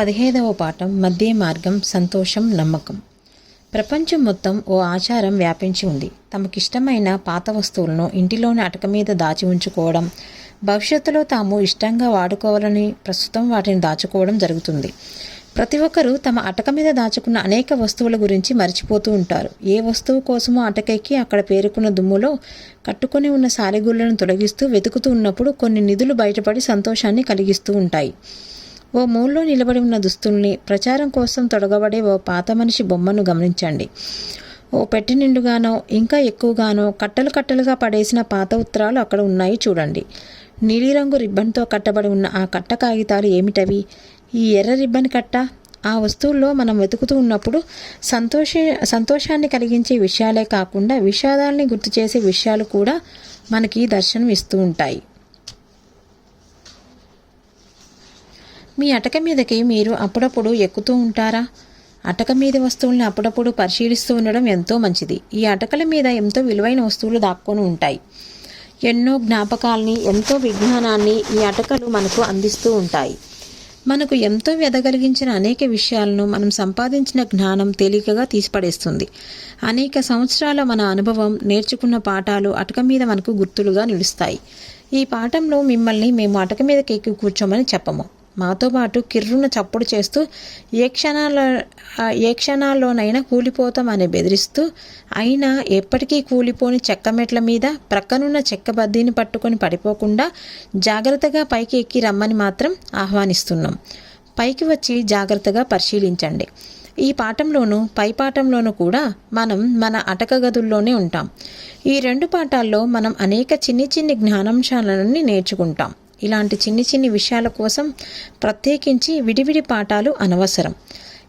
పదిహేదవ పాఠం మధ్య మార్గం సంతోషం నమ్మకం. ప్రపంచం మొత్తం ఓ ఆచారం వ్యాపించి ఉంది. తమకిష్టమైన పాత వస్తువులను ఇంటిలోని అటక మీద దాచి ఉంచుకోవడం భవిష్యత్తులో తాము ఇష్టంగా వాడుకోవాలని ప్రస్తుతం వాటిని దాచుకోవడం జరుగుతుంది. ప్రతి ఒక్కరూ తమ అటక మీద దాచుకున్న అనేక వస్తువుల గురించి మర్చిపోతూ ఉంటారు. ఏ వస్తువు కోసమో అటకెక్కి అక్కడ పేరుకున్న దుమ్ములో కట్టుకొని ఉన్న సాలెగుళ్ళను తొలగిస్తూ వెతుకుతూ ఉన్నప్పుడు కొన్ని నిధులు బయటపడి సంతోషాన్ని కలిగిస్తూ ఉంటాయి. ఓ మూల్లో నిలబడి ఉన్న దుస్తుల్ని ప్రచారం కోసం తొడగబడే ఓ పాత మనిషి బొమ్మను గమనించండి. ఓ పెట్టి నిండుగానో ఇంకా ఎక్కువగానో కట్టలు కట్టలుగా పడేసిన పాత ఉత్తరాలు అక్కడ ఉన్నాయి చూడండి. నీలిరంగు రిబ్బన్తో కట్టబడి ఉన్న ఆ కట్ట కాగితాలు ఏమిటవి? ఈ ఎర్ర రిబ్బన్ కట్ట? ఆ వస్తువుల్లో మనం వెతుకుతూ ఉన్నప్పుడు సంతోష సంతోషాన్ని కలిగించే విషయాలే కాకుండా విషాదాల్ని గుర్తు చేసే విషయాలు కూడా మనకి దర్శనం ఇస్తూ ఉంటాయి. మీ అటక మీదకి మీరు అప్పుడప్పుడు ఎక్కుతూ ఉంటారా? అటక మీద వస్తువుల్ని అప్పుడప్పుడు పరిశీలిస్తూ ఉండడం ఎంతో మంచిది. ఈ అటకల మీద ఎంతో విలువైన వస్తువులు దాక్కొని ఉంటాయి. ఎన్నో జ్ఞాపకాల్ని ఎంతో విజ్ఞానాన్ని ఈ అటకలు మనకు అందిస్తూ ఉంటాయి. మనకు ఎంతో వెదగలిగించిన అనేక విషయాలను మనం సంపాదించిన జ్ఞానం తేలికగా తీసిపడేస్తుంది. అనేక సంవత్సరాల మన అనుభవం నేర్చుకున్న పాఠాలు అటక మీద మనకు గుర్తులుగా నిలుస్తాయి. ఈ పాఠంలో మిమ్మల్ని మేము అటక మీద ఎక్కి కూర్చోమని చెప్పము. మాతో పాటు కిర్రున చప్పుడు చేస్తూ ఏ క్షణాల్లో ఏ క్షణాల్లోనైనా కూలిపోతాం అని బెదిరిస్తూ అయినా ఎప్పటికీ కూలిపోని చెక్క మెట్ల మీద ప్రక్కనున్న చెక్క బద్దీని పట్టుకొని పడిపోకుండా జాగ్రత్తగా పైకి ఎక్కి రమ్మని మాత్రం ఆహ్వానిస్తున్నాం. పైకి వచ్చి జాగ్రత్తగా పరిశీలించండి. ఈ పాఠంలోనూ పై పాఠంలోనూ కూడా మనం మన అటక గదుల్లోనే ఉంటాం. ఈ రెండు పాఠాల్లో మనం అనేక చిన్ని చిన్ని జ్ఞానాంశాలను నేర్చుకుంటాం. ఇలాంటి చిన్ని చిన్ని విషయాల కోసం ప్రత్యేకించి విడివిడి పాఠాలు అనవసరం.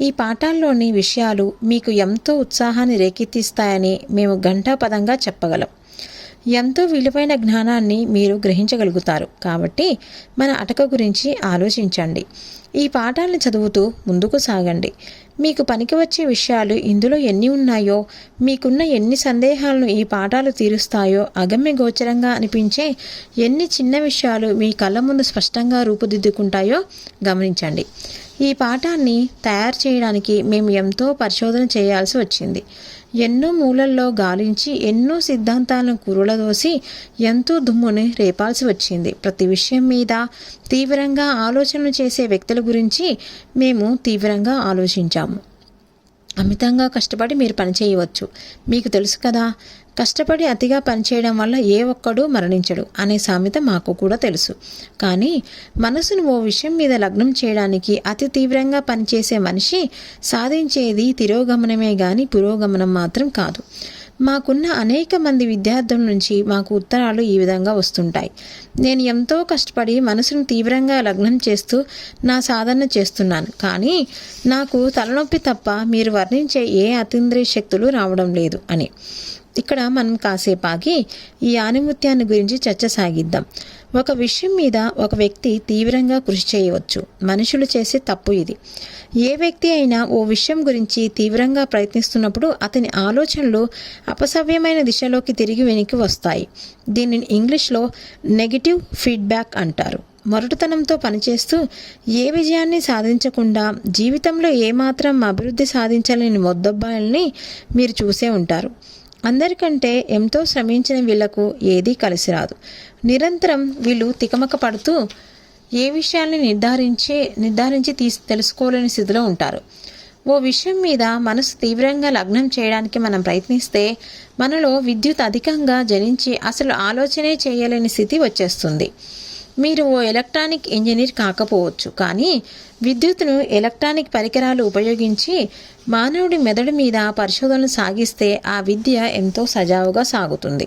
ఈ పాఠాల్లోని విషయాలు మీకు ఎంతో ఉత్సాహాన్ని రేకెత్తిస్తాయని మేము ఘంటాపదంగా చెప్పగలం. ఎంతో విలువైన జ్ఞానాన్ని మీరు గ్రహించగలుగుతారు. కాబట్టి మన అటక గురించి ఆలోచించండి. ఈ పాఠాలను చదువుతూ ముందుకు సాగండి. మీకు పనికి వచ్చే విషయాలు ఇందులో ఎన్ని ఉన్నాయో మీకున్న ఎన్ని సందేహాలను ఈ పాఠాలు తీరుస్తాయో అగమ్య గోచరంగా అనిపించే ఎన్ని చిన్న విషయాలు మీ కళ్ళ ముందు స్పష్టంగా రూపుదిద్దుకుంటాయో గమనించండి. ఈ పాఠాన్ని తయారు చేయడానికి మేము ఎంతో పరిశోధన చేయాల్సి వచ్చింది. ఎన్నో మూలల్లో గాలించి ఎన్నో సిద్ధాంతాలను కురులదోసి ఎంతో దుమ్ముని రేపాల్సి వచ్చింది. ప్రతి విషయం మీద తీవ్రంగా ఆలోచనలు చేసే వ్యక్తుల గురించి మేము తీవ్రంగా ఆలోచించాము. అమితంగా కష్టపడి మీరు పని చేయవచ్చు. మీకు తెలుసు కదా కష్టపడి అతిగా పనిచేయడం వల్ల ఏ ఒక్కడూ మరణించడు అనే సామెత మాకు కూడా తెలుసు. కానీ మనసును ఓ విషయం మీద లగ్నం చేయడానికి అతి తీవ్రంగా పనిచేసే మనిషి సాధించేది తిరోగమనమే గాని పురోగమనం మాత్రం కాదు. మాకున్న అనేక మంది విద్యార్థుల నుంచి మాకు ఉత్తరాలు ఈ విధంగా వస్తుంటాయి. నేను ఎంతో కష్టపడి మనసును తీవ్రంగా లగ్నం చేస్తూ నా సాధన చేస్తున్నాను. కానీ నాకు తలనొప్పి తప్ప మీరు వర్ణించే ఏ అతీంద్రియ శక్తులు రావడం లేదు అని. ఇక్కడ మనం కాసేపు ఆగి ఈ ఆనిముత్యాన్ని గురించి చర్చ సాగిద్దాం. ఒక విషయం మీద ఒక వ్యక్తి తీవ్రంగా కృషి చేయవచ్చు. మనుషులు చేసే తప్పు ఇది. ఏ వ్యక్తి అయినా ఓ విషయం గురించి తీవ్రంగా ప్రయత్నిస్తున్నప్పుడు అతని ఆలోచనలు అపసవ్యమైన దిశలోకి తిరిగి వెనక్కి వస్తాయి. దీనిని ఇంగ్లీష్లో నెగిటివ్ ఫీడ్బ్యాక్ అంటారు. మొరటుతనంతో పనిచేస్తూ ఏ విజయాన్ని సాధించకుండా జీవితంలో ఏమాత్రం అభివృద్ధి సాధించలేని మొద్దబ్బాయిల్ని మీరు చూసే ఉంటారు. అందరికంటే ఎంతో శ్రమించిన వీళ్ళకు ఏదీ కలిసి రాదు. నిరంతరం వీళ్ళు తికమక పడుతూ ఏ విషయాన్ని నిర్ధారించి నిర్ధారించి తీసి తెలుసుకోలేని స్థితిలో ఉంటారు. ఓ విషయం మీద మనసు తీవ్రంగా లగ్నం చేయడానికి మనం ప్రయత్నిస్తే మనలో విద్యుత్ అధికంగా జనించి అసలు ఆలోచనే చేయలేని స్థితి వచ్చేస్తుంది. మీరు ఓ ఎలక్ట్రానిక్ ఇంజనీర్ కాకపోవచ్చు కానీ విద్యుత్ను ఎలక్ట్రానిక్ పరికరాలు ఉపయోగించి మానవుడి మెదడు మీద పరిశోధనలు సాగిస్తే ఆ విద్య ఎంతో సజావుగా సాగుతుంది.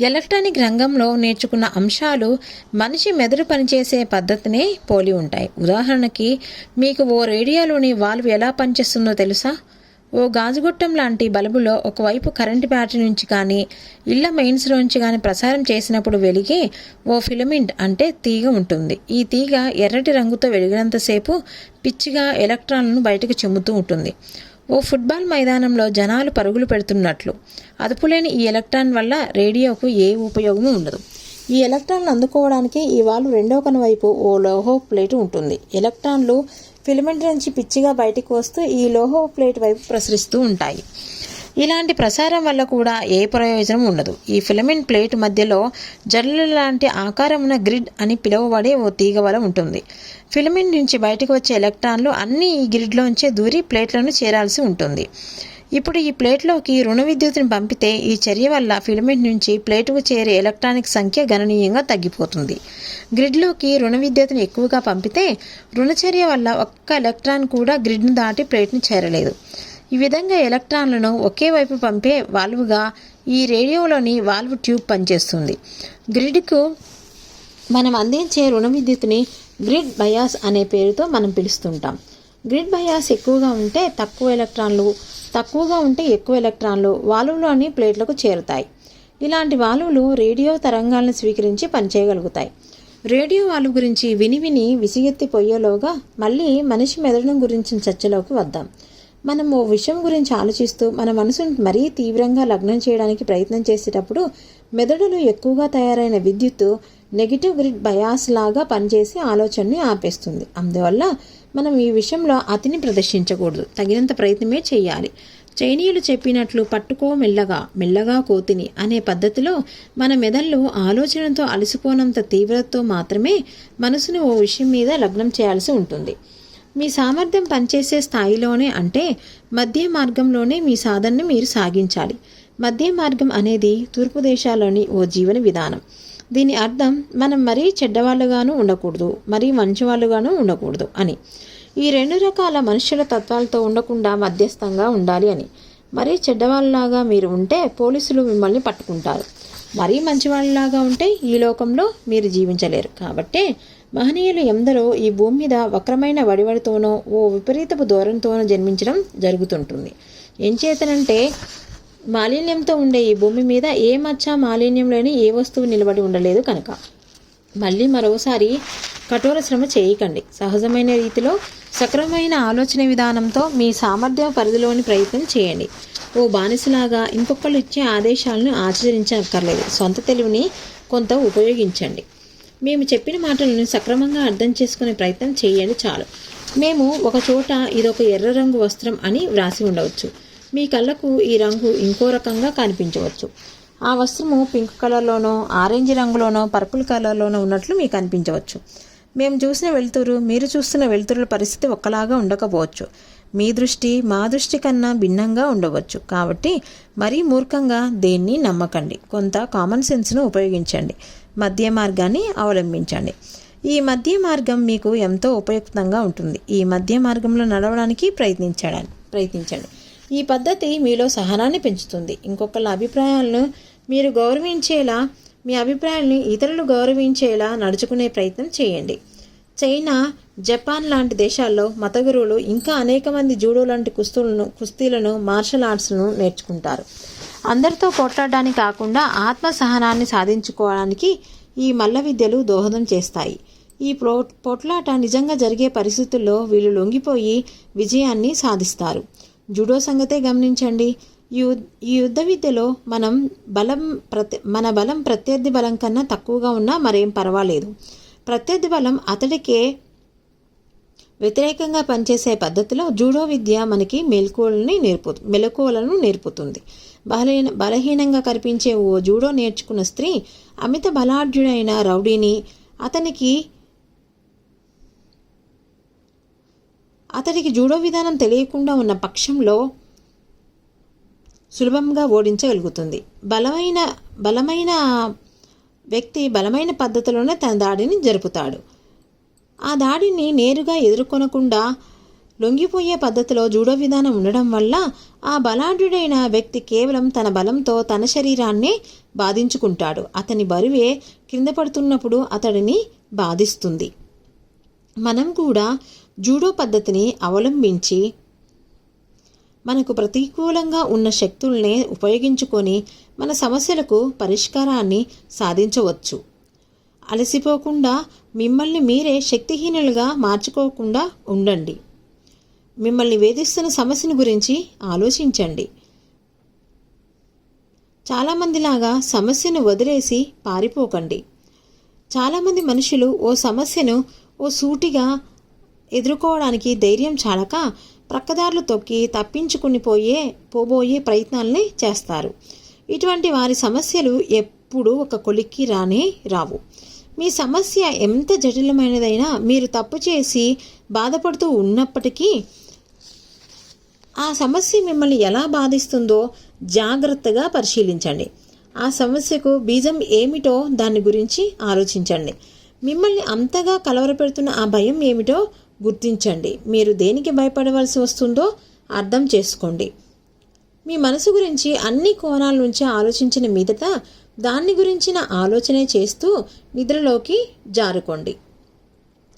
ఎలక్ట్రానిక్ రంగంలో నేర్చుకున్న అంశాలు మనిషి మెదడు పనిచేసే పద్ధతినే పోలి ఉంటాయి. ఉదాహరణకి మీకు ఓ రేడియోలోని వాల్వ్ ఎలా పనిచేస్తుందో తెలుసా? ఓ గాజుగొట్టం లాంటి బల్బులో ఒకవైపు కరెంటు బ్యాటరీ నుంచి కానీ ఇళ్ళ మెయిన్స్లోంచి కానీ ప్రసారం చేసినప్పుడు వెలిగే ఓ ఫిలమెంట్ అంటే తీగ ఉంటుంది. ఈ తీగ ఎర్రటి రంగుతో వెలిగినంతసేపు పిచ్చిగా ఎలక్ట్రాన్లను బయటకు చెమ్ముతూ ఉంటుంది. ఓ ఫుట్బాల్ మైదానంలో జనాలు పరుగులు పెడుతున్నట్లు. అదుపులేని ఈ ఎలక్ట్రాన్ వల్ల రేడియోకు ఏ ఉపయోగము ఉండదు. ఈ ఎలక్ట్రాన్లు అందుకోవడానికి ఈ వాల్వ్ రెండో కను వైపు ఓ లోహో ప్లేటు ఉంటుంది. ఎలక్ట్రాన్లు ఫిలమెంట్ నుంచి పిచ్చిగా బయటికి వస్తూ ఈ లోహో ప్లేట్ వైపు ప్రసరిస్తూ ఉంటాయి. ఇలాంటి ప్రసారం వల్ల కూడా ఏ ప్రయోజనం ఉండదు. ఈ ఫిలమెంట్ ప్లేట్ మధ్యలో జల్లు లాంటి ఆకారమున గ్రిడ్ అని పిలువబడే ఓ తీగ వల ఉంటుంది. ఫిలమెంట్ నుంచి బయటకు వచ్చే ఎలక్ట్రాన్లు అన్నీ ఈ గ్రిడ్లోంచే దూరి ప్లేట్లను చేరాల్సి ఉంటుంది. ఇప్పుడు ఈ ప్లేట్లోకి రుణ విద్యుత్తుని పంపితే ఈ చర్య వల్ల ఫిలమెంట్ నుంచి ప్లేటుకు చేరే ఎలక్ట్రానిక్ సంఖ్య గణనీయంగా తగ్గిపోతుంది. గ్రిడ్లోకి రుణ విద్యుత్తుని ఎక్కువగా పంపితే రుణ చర్య వల్ల ఒక్క ఎలక్ట్రాన్ కూడా గ్రిడ్ను దాటి ప్లేట్ను చేరలేదు. ఈ విధంగా ఎలక్ట్రాన్లను ఒకే వైపు పంపే వాల్వ్గా ఈ రేడియోలోని వాల్వ్ ట్యూబ్ పనిచేస్తుంది. గ్రిడ్కు మనం అందించే రుణ విద్యుత్ని గ్రిడ్ బయాస్ అనే పేరుతో మనం పిలుస్తుంటాం. గ్రిడ్ బయాస్ ఎక్కువగా ఉంటే తక్కువ ఎలక్ట్రాన్లు తక్కువగా ఉంటే ఎక్కువ ఎలక్ట్రాన్లు వాలువులోని ప్లేట్లకు చేరుతాయి. ఇలాంటి వాలువులు రేడియో తరంగాలను స్వీకరించి పనిచేయగలుగుతాయి. రేడియో వాల్వ్ గురించి విని విని విసిగెత్తిపోయేలోగా మళ్ళీ మనిషి మెదడం గురించిన చర్చలోకి వద్దాం. మనం ఓ విషయం గురించి ఆలోచిస్తూ మన మనసును మరీ తీవ్రంగా లగ్నం చేయడానికి ప్రయత్నం చేసేటప్పుడు మెదడులో ఎక్కువగా తయారైన విద్యుత్తు నెగిటివ్ గ్రిడ్ బయాస్ లాగా పనిచేసి ఆలోచనని ఆపేస్తుంది. అందువల్ల మనం ఈ విషయంలో అతిని ప్రదర్శించకూడదు. తగినంత ప్రయత్నమే చేయాలి. చైనీయులు చెప్పినట్లు పట్టుకో మెల్లగా మెల్లగా కోతిని అనే పద్ధతిలో మన మెదళ్ళు ఆలోచనతో అలసిపోనంత తీవ్రతతో మాత్రమే మనసును ఓ విషయం మీద లగ్నం చేయాల్సి ఉంటుంది. మీ సామర్థ్యం పనిచేసే స్థాయిలోనే అంటే మధ్య మార్గంలోనే మీ సాధనను మీరు సాగించాలి. మధ్య మార్గం అనేది తూర్పు దేశాల్లోని ఓ జీవన విధానం. దీని అర్థం మనం మరీ చెడ్డవాళ్ళుగాను ఉండకూడదు మరీ మంచివాళ్ళుగాను ఉండకూడదు అని. ఈ రెండు రకాల మనుషుల తత్వాలతో ఉండకుండా మధ్యస్థంగా ఉండాలి అని. మరీ చెడ్డవాళ్ళలాగా మీరు ఉంటే పోలీసులు మిమ్మల్ని పట్టుకుంటారు. మరీ మంచివాళ్ళలాగా ఉంటే ఈ లోకంలో మీరు జీవించలేరు. కాబట్టే మహనీయులు ఎందరో ఈ భూమి మీద వక్రమైన వడివడితోనో ఓ విపరీతపు ధోరణితోనో జన్మించడం జరుగుతుంటుంది. ఏం చేతనంటే మాలిన్యంతో ఉండే ఈ భూమి మీద ఏ మచ్చ మాలిన్యం లేని ఏ వస్తువు నిలబడి ఉండలేదు కనుక. మళ్ళీ మరోసారి కఠోర శ్రమ చేయకండి. సహజమైన రీతిలో సక్రమమైన ఆలోచన విధానంతో మీ సామర్థ్యం పరిధిలోని ప్రయత్నం చేయండి. ఓ బానిసలాగా ఇంకొకళ్ళు ఇచ్చే ఆదేశాలను ఆచరించక్కర్లేదు సొంత తెలివిని కొంత ఉపయోగించండి. మేము చెప్పిన మాటలను సక్రమంగా అర్థం చేసుకునే ప్రయత్నం చేయండి చాలు. మేము ఒక చోట ఇదొక ఎర్ర రంగు వస్త్రం అని వ్రాసి ఉండవచ్చు. మీ కళ్ళకు ఈ రంగు ఇంకో రకంగా కనిపించవచ్చు. ఆ వస్త్రము పింక్ కలర్లోనో ఆరెంజ్ రంగులోనో పర్పుల్ కలర్లోనో ఉన్నట్లు మీకు అనిపించవచ్చు. మేము చూసిన వెలుతురు మీరు చూస్తున్న వెలుతురుల పరిస్థితి ఒక్కలాగా ఉండకపోవచ్చు. మీ దృష్టి మా దృష్టి కన్నా భిన్నంగా ఉండవచ్చు. కాబట్టి మరీ మూర్ఖంగా దేన్ని నమ్మకండి. కొంత కామన్ సెన్స్ను ఉపయోగించండి. మధ్య మార్గాన్ని అవలంబించండి. ఈ మధ్య మార్గం మీకు ఎంతో ఉపయుక్తంగా ఉంటుంది. ఈ మధ్య మార్గంలో నడవడానికి ప్రయత్నించడానికి ప్రయత్నించండి. ఈ పద్ధతి మీలో సహనాన్ని పెంచుతుంది. ఇంకొకళ్ళ అభిప్రాయాలను మీరు గౌరవించేలా మీ అభిప్రాయాలను ఇతరులు గౌరవించేలా నడుచుకునే ప్రయత్నం చేయండి. చైనా జపాన్ లాంటి దేశాల్లో మత గురువులు ఇంకా అనేక మంది జూడో లాంటి కుస్తులను కుస్తీలను మార్షల్ ఆర్ట్స్ను నేర్చుకుంటారు. అందరితో పోట్లాడడానికి కాకుండా ఆత్మ సహనాన్ని సాధించుకోవడానికి ఈ మల్ల విద్యలు దోహదం చేస్తాయి. ఈ పో పోట్లాట నిజంగా జరిగే పరిస్థితుల్లో వీళ్ళు లొంగిపోయి విజయాన్ని సాధిస్తారు. జూడో సంగతే గమనించండి. ఈ ఈ యుద్ధ విద్యలో మనం బలం ప్రతి మన బలం ప్రత్యర్థి బలం కన్నా తక్కువగా ఉన్నా మరేం పర్వాలేదు. ప్రత్యర్థి బలం అతడికే వ్యతిరేకంగా పనిచేసే పద్ధతిలో జూడో విద్య మనకి మెలకువలని నేర్పు మెలకువలను నేర్పుతుంది. బలహీన బలహీనంగా కనిపించే ఓ జూడో నేర్చుకున్న స్త్రీ అమిత బలాఢ్యుడైన రౌడీని అతనికి అతడికి జూడో విధానం తెలియకుండా ఉన్న పక్షంలో సులభంగా ఓడించగలుగుతుంది. బలమైన బలమైన వ్యక్తి బలమైన పద్ధతిలోనే తన దాడిని జరుపుతాడు. ఆ దాడిని నేరుగా ఎదుర్కొనకుండా లొంగిపోయే పద్ధతిలో జూడో విధానం ఉండడం వల్ల ఆ బలాఢ్యుడైన వ్యక్తి కేవలం తన బలంతో తన శరీరాన్నే బాధించుకుంటాడు. అతని బరువే కింద పడుతున్నప్పుడు అతడిని బాధిస్తుంది. మనం కూడా జూడో పద్ధతిని అవలంబించి మనకు ప్రతికూలంగా ఉన్న శక్తుల్నే ఉపయోగించుకొని మన సమస్యలకు పరిష్కారాన్ని సాధించవచ్చు. అలసిపోకుండా మిమ్మల్ని మీరే శక్తిహీనులుగా మార్చుకోకుండా ఉండండి. మిమ్మల్ని వేధిస్తున్న సమస్యను గురించి ఆలోచించండి. చాలామందిలాగా సమస్యను వదిలేసి పారిపోకండి. చాలామంది మనుషులు ఓ సమస్యను ఓ సూటిగా ఎదుర్కోవడానికి ధైర్యం చాలక ప్రక్కదారులు తొక్కి తప్పించుకుని పోయే పోబోయే ప్రయత్నాల్ని చేస్తారు. ఇటువంటి వారి సమస్యలు ఎప్పుడు ఒక కొలిక్కి రానే రావు. మీ సమస్య ఎంత జటిలమైనదైనా మీరు తప్పు చేసి బాధపడుతూ ఉన్నప్పటికీ ఆ సమస్య మిమ్మల్ని ఎలా బాధిస్తుందో జాగ్రత్తగా పరిశీలించండి. ఆ సమస్యకు బీజం ఏమిటో దాని గురించి ఆలోచించండి. మిమ్మల్ని అంతగా కలవరపెడుతున్న ఆ భయం ఏమిటో గుర్తించండి. మీరు దేనికి భయపడవలసి వస్తుందో అర్థం చేసుకోండి. మీ మనసు గురించి అన్ని కోణాల నుంచి ఆలోచించిన మీదట దాన్ని గురించిన ఆలోచనే చేస్తూ నిద్రలోకి జారుకోండి.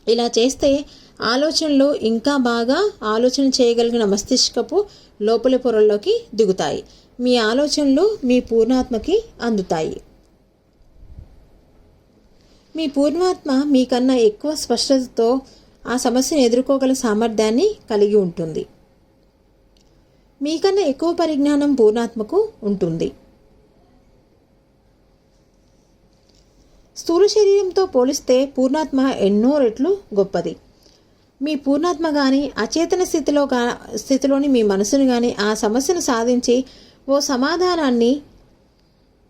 ఇలా చేస్తే ఆలోచనలు ఇంకా బాగా ఆలోచన చేయగలిగిన మస్తిష్కపు లోపలి పొరల్లోకి దిగుతాయి. మీ ఆలోచనలు మీ పూర్ణాత్మకి అందుతాయి. మీ పూర్ణాత్మ మీకన్నా ఎక్కువ స్పష్టతతో ఆ సమస్యను ఎదుర్కోగల సామర్థ్యాన్ని కలిగి ఉంటుంది. మీకన్నా ఎక్కువ పరిజ్ఞానం పూర్ణాత్మకు ఉంటుంది. స్థూల శరీరంతో పోలిస్తే పూర్ణాత్మ ఎన్నో రెట్లు గొప్పది. మీ పూర్ణాత్మ కానీ అచేతన స్థితిలో గా స్థితిలోని మీ మనసును కానీ ఆ సమస్యను సాధించి ఓ సమాధానాన్ని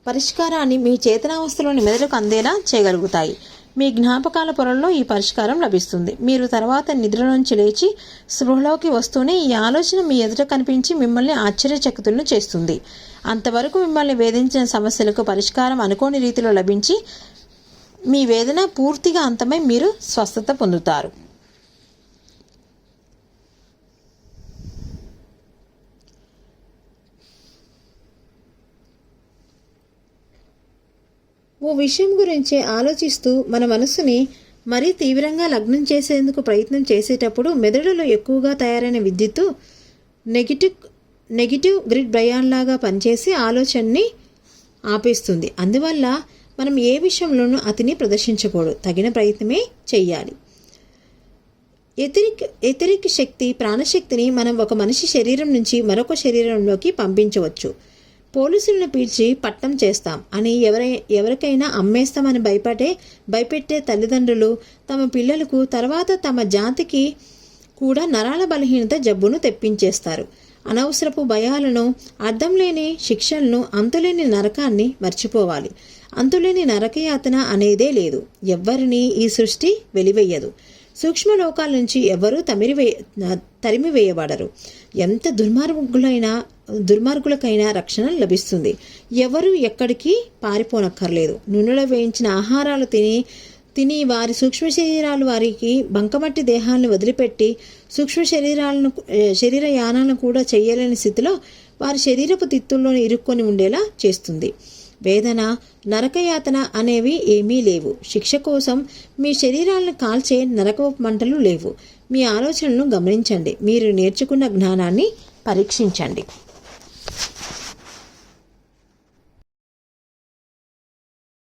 పరిష్కారాన్ని మీ చేతనావస్థలోని మెదడుకు అందేలా చేయగలుగుతాయి. మీ జ్ఞాపకాల పొరల్లో ఈ పరిష్కారం లభిస్తుంది. మీరు తర్వాత నిద్ర నుంచి లేచి స్పృహలోకి వస్తూనే ఈ ఆలోచన మీ ఎదుట కనిపించి మిమ్మల్ని ఆశ్చర్యచకితులను చేస్తుంది. అంతవరకు మిమ్మల్ని వేధించిన సమస్యలకు పరిష్కారం అనుకోని రీతిలో లభించి మీ వేదన పూర్తిగా అంతమై మీరు స్వస్థత పొందుతారు. ఓ విషయం గురించి ఆలోచిస్తూ మన మనసుని మరీ తీవ్రంగా లగ్నం చేసేందుకు ప్రయత్నం చేసేటప్పుడు మెదడులో ఎక్కువగా తయారైన విద్యుత్తు నెగిటివ్ నెగిటివ్ గ్రిడ్ బ్రయాన్లాగా పనిచేసి ఆలోచనని ఆపేస్తుంది. అందువల్ల మనం ఏ విషయంలోనూ అతిని ప్రదర్శించకూడదు. తగిన ప్రయత్నమే చేయాలి ఎతిరిక్ ఎతిరిక్ శక్తి ప్రాణశక్తిని మనం ఒక మనిషి శరీరం నుంచి మరొక శరీరంలోకి పంపించవచ్చు. పోలీసులను పీల్చి పట్టం చేస్తాం. అని ఎవరై ఎవరికైనా అమ్మేస్తామని భయపడే భయపెట్టే తల్లిదండ్రులు తమ పిల్లలకు తర్వాత తమ జాతికి కూడా నరాల బలహీనత జబ్బును తెప్పించేస్తారు. అనవసరపు భయాలను అర్థం లేని శిక్షలను అంతులేని నరకాన్ని మర్చిపోవాలి. అంతులేని నరకయాతన అనేదే లేదు. ఎవ్వరిని ఈ సృష్టి వెలివేయదు. సూక్ష్మ లోకాల నుంచి ఎవరూ తమిరివే తరిమివేయబడరు. ఎంత దుర్మార్గులైనా దుర్మార్గులకైనా రక్షణ లభిస్తుంది. ఎవరు ఎక్కడికి పారిపోనక్కర్లేదు. నూనెలో వేయించిన ఆహారాలు తిని తిని వారి సూక్ష్మ శరీరాలు వారికి బంకమట్టి దేహాలను వదిలిపెట్టి సూక్ష్మ శరీరాలను శరీర యానాలను కూడా చేయలేని స్థితిలో వారి శరీరపు తిత్తుల్లోని ఇరుక్కొని ఉండేలా చేస్తుంది. వేదన నరకయాతన అనేవి ఏమీ లేవు. శిక్ష కోసం మీ శరీరాలను కాల్చే నరకపు మంటలు లేవు. మీ ఆలోచనలను గమనించండి. మీరు నేర్చుకున్న జ్ఞానాన్ని పరీక్షించండి.